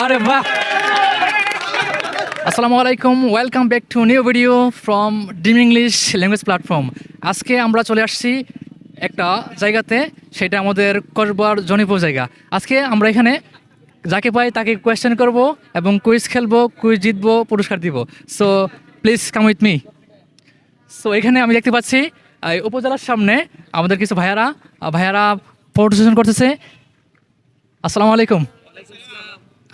আরে বাহ। আসসালামু আলাইকুম welcome back to new video from ডিম ইংলিশ ল্যাঙ্গুয়েজ প্ল্যাটফর্ম আজকে আমরা চলে আসছি একটা জায়গাতে, সেটা আমাদের করবার জনিপুর জায়গা। আজকে আমরা এখানে যাকে পাই তাকে কোয়েশ্চেন করব এবং কুইজ খেলব কুইজ জিতবো, পুরস্কার দিব। So please come with me so এখানে আমি দেখতে পাচ্ছি উপজেলার সামনে আমাদের কিছু ভাইয়ারা ভাইয়ারা ফটো করতেছে। আসসালামু আলাইকুম।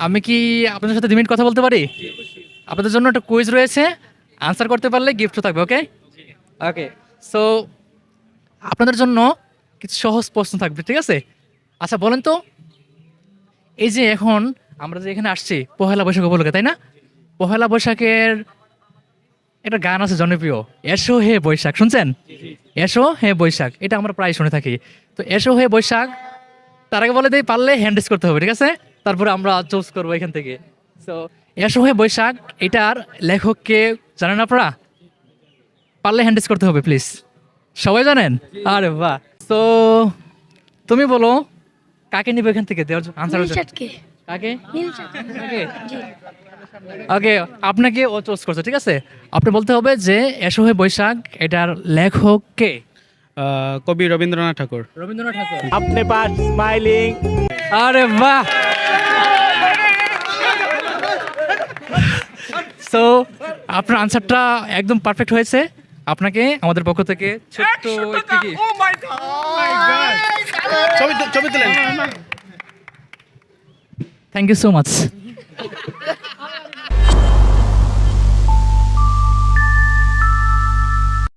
আমি কি আপনাদের সাথে দু মিনিট কথা বলতে পারি? আপনাদের জন্য একটা কুইজ রয়েছে। আনসার করতে পারলে গিফটও থাকবে ওকে ওকে সো আপনাদের জন্য কিছু সহজ প্রশ্ন থাকবে ঠিক আছে? আচ্ছা বলেন তো এই যে এখন আমরা যে এখানে আসছি পহেলা বৈশাখ উপলক্ষে তাই না? পহেলা বৈশাখের একটা গান আছে জনপ্রিয় এসো হে বৈশাখ শুনছেন? এসো হে বৈশাখ এটা আমরা প্রায় শুনে থাকি। তো এসো হে বৈশাখ তার আগে বলে দিই পারলে হ্যান্ড করতে হবে ঠিক আছে? তারপরে আমরা চুজ করব এখান থেকে। সো এশো সময় বৈশাখ এটার লেখককে জানেন আপনারা? পারলে হ্যান্ডেজ করতে হবে প্লিজ সবাই জানেন? আরে বাহ। তো তুমি বলো কাকে নিবে এখান থেকে? আনসার ওকে আপনাকে ও চোজ করছে ঠিক আছে? আপনি বলতে হবে যে এসো হয়ে বৈশাখ এটার লেখক কে কবি রবীন্দ্রনাথ ঠাকুর। রবীন্দ্রনাথ ঠাকুর। আপনি পাস স্মাইলিং আরে বাহ! সো আপনার আনসারটা একদম পারফেক্ট হয়েছে। আপনাকে আমাদের পক্ষ থেকে ছোট্ট ছবি তুলেন। Thank you so much